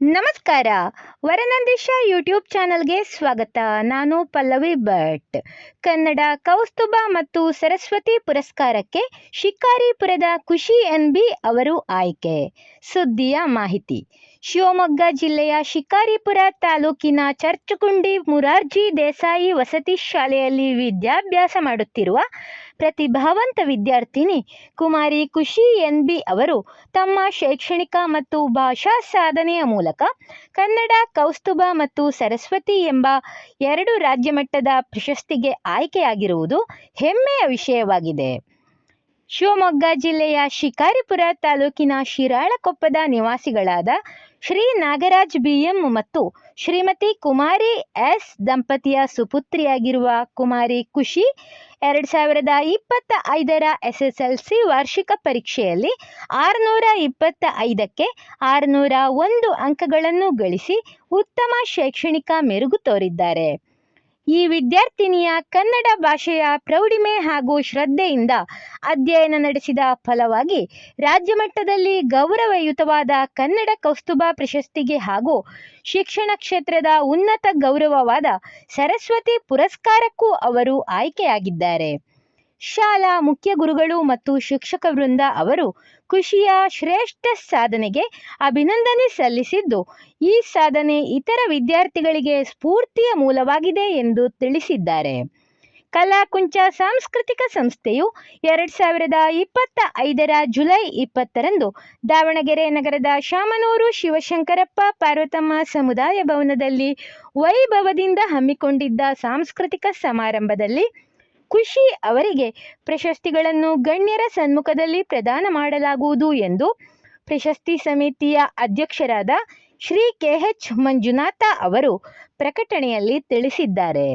ನಮಸ್ಕಾರ. ವರನಂದೇಶ ಯೂಟ್ಯೂಬ್ ಚಾನಲ್ಗೆ ಸ್ವಾಗತ. ನಾನು ಪಲ್ಲವಿ ಭಟ್. ಕನ್ನಡ ಕೌಸ್ತುಭ ಮತ್ತು ಸರಸ್ವತಿ ಪುರಸ್ಕಾರಕ್ಕೆ ಶಿಕಾರಿಪುರದ ಖುಷಿ ಎನ್ ಬಿ ಅವರು ಆಯ್ಕೆ. ಸುದ್ದಿಯ ಮಾಹಿತಿ. ಶಿವಮೊಗ್ಗ ಜಿಲ್ಲೆಯ ಶಿಕಾರಿಪುರ ತಾಲೂಕಿನ ಚರ್ಚುಗುಂಡಿ ಮುರಾರ್ಜಿ ದೇಸಾಯಿ ವಸತಿ ಶಾಲೆಯಲ್ಲಿ ವಿದ್ಯಾಭ್ಯಾಸ ಮಾಡುತ್ತಿರುವ ಪ್ರತಿಭಾವಂತ ವಿದ್ಯಾರ್ಥಿನಿ ಕುಮಾರಿ ಖುಷಿ ಎನ್ ಬಿ ಅವರು ತಮ್ಮ ಶೈಕ್ಷಣಿಕ ಮತ್ತು ಭಾಷಾ ಸಾಧನೆಯ ಮೂಲಕ ಕನ್ನಡ ಕೌಸ್ತುಭ ಮತ್ತು ಸರಸ್ವತಿ ಎಂಬ ಎರಡು ರಾಜ್ಯಮಟ್ಟದ ಪ್ರಶಸ್ತಿಗೆ ಆಯ್ಕೆಯಾಗಿರುವುದು ಹೆಮ್ಮೆಯ ವಿಷಯವಾಗಿದೆ. ಶಿವಮೊಗ್ಗ ಜಿಲ್ಲೆಯ ಶಿಕಾರಿಪುರ ತಾಲೂಕಿನ ಶಿರಾಳಕೊಪ್ಪದ ನಿವಾಸಿಗಳಾದ ಶ್ರೀ ನಾಗರಾಜ್ ಬಿಎಂ ಮತ್ತು ಶ್ರೀಮತಿ ಕುಮಾರಿ ಎಸ್ ದಂಪತಿಯ ಸುಪುತ್ರಿಯಾಗಿರುವ ಕುಮಾರಿ ಖುಷಿ ಎರಡು ಸಾವಿರದ ಇಪ್ಪತ್ತ ಐದರ ಎಸ್ ಎಸ್ ಎಲ್ ಸಿ ವಾರ್ಷಿಕ ಪರೀಕ್ಷೆಯಲ್ಲಿ ಆರುನೂರ ಇಪ್ಪತ್ತ ಐದಕ್ಕೆ ಆರುನೂರ ಒಂದು ಅಂಕಗಳನ್ನು ಗಳಿಸಿ ಉತ್ತಮ ಶೈಕ್ಷಣಿಕ ಮೆರುಗು ತೋರಿದ್ದಾರೆ. ಈ ವಿದ್ಯಾರ್ಥಿನಿಯ ಕನ್ನಡ ಭಾಷೆಯ ಪ್ರೌಢಿಮೆ ಹಾಗೂ ಶ್ರದ್ಧೆಯಿಂದ ಅಧ್ಯಯನ ನಡೆಸಿದ ಫಲವಾಗಿ ರಾಜ್ಯಮಟ್ಟದಲ್ಲಿ ಗೌರವಯುತವಾದ ಕನ್ನಡ ಕೌಸ್ತುಭ ಪ್ರಶಸ್ತಿಗೆ ಹಾಗೂ ಶಿಕ್ಷಣ ಕ್ಷೇತ್ರದ ಉನ್ನತ ಗೌರವವಾದ ಸರಸ್ವತಿ ಪುರಸ್ಕಾರಕ್ಕೂ ಅವರು ಆಯ್ಕೆಯಾಗಿದ್ದಾರೆ. ಶಾಲಾ ಮುಖ್ಯ ಗುರುಗಳು ಮತ್ತು ಶಿಕ್ಷಕ ವೃಂದ ಅವರು ಖುಷಿಯ ಶ್ರೇಷ್ಠ ಸಾಧನೆಗೆ ಅಭಿನಂದನೆ ಸಲ್ಲಿಸಿದ್ದು, ಈ ಸಾಧನೆ ಇತರ ವಿದ್ಯಾರ್ಥಿಗಳಿಗೆ ಸ್ಫೂರ್ತಿಯ ಮೂಲವಾಗಿದೆ ಎಂದು ತಿಳಿಸಿದ್ದಾರೆ. ಕಲಾಕುಂಚ ಸಾಂಸ್ಕೃತಿಕ ಸಂಸ್ಥೆಯು ಎರಡು ಸಾವಿರದ ಇಪ್ಪತ್ತ ಐದರ ಜುಲೈ ಇಪ್ಪತ್ತರಂದು ದಾವಣಗೆರೆ ನಗರದ ಶಾಮನೂರು ಶಿವಶಂಕರಪ್ಪ ಪಾರ್ವತಮ್ಮ ಸಮುದಾಯ ಭವನದಲ್ಲಿ ವೈಭವದಿಂದ ಹಮ್ಮಿಕೊಂಡಿದ್ದ ಸಾಂಸ್ಕೃತಿಕ ಸಮಾರಂಭದಲ್ಲಿ ಖುಷಿ ಅವರಿಗೆ ಪ್ರಶಸ್ತಿಗಳನ್ನು ಗಣ್ಯರ ಸನ್ಮುಖದಲ್ಲಿ ಪ್ರದಾನ ಮಾಡಲಾಗುವುದು ಎಂದು ಪ್ರಶಸ್ತಿ ಸಮಿತಿಯ ಅಧ್ಯಕ್ಷರಾದ ಶ್ರೀ ಕೆ ಎಚ್ ಮಂಜುನಾಥ ಅವರು ಪ್ರಕಟಣೆಯಲ್ಲಿ ತಿಳಿಸಿದ್ದಾರೆ.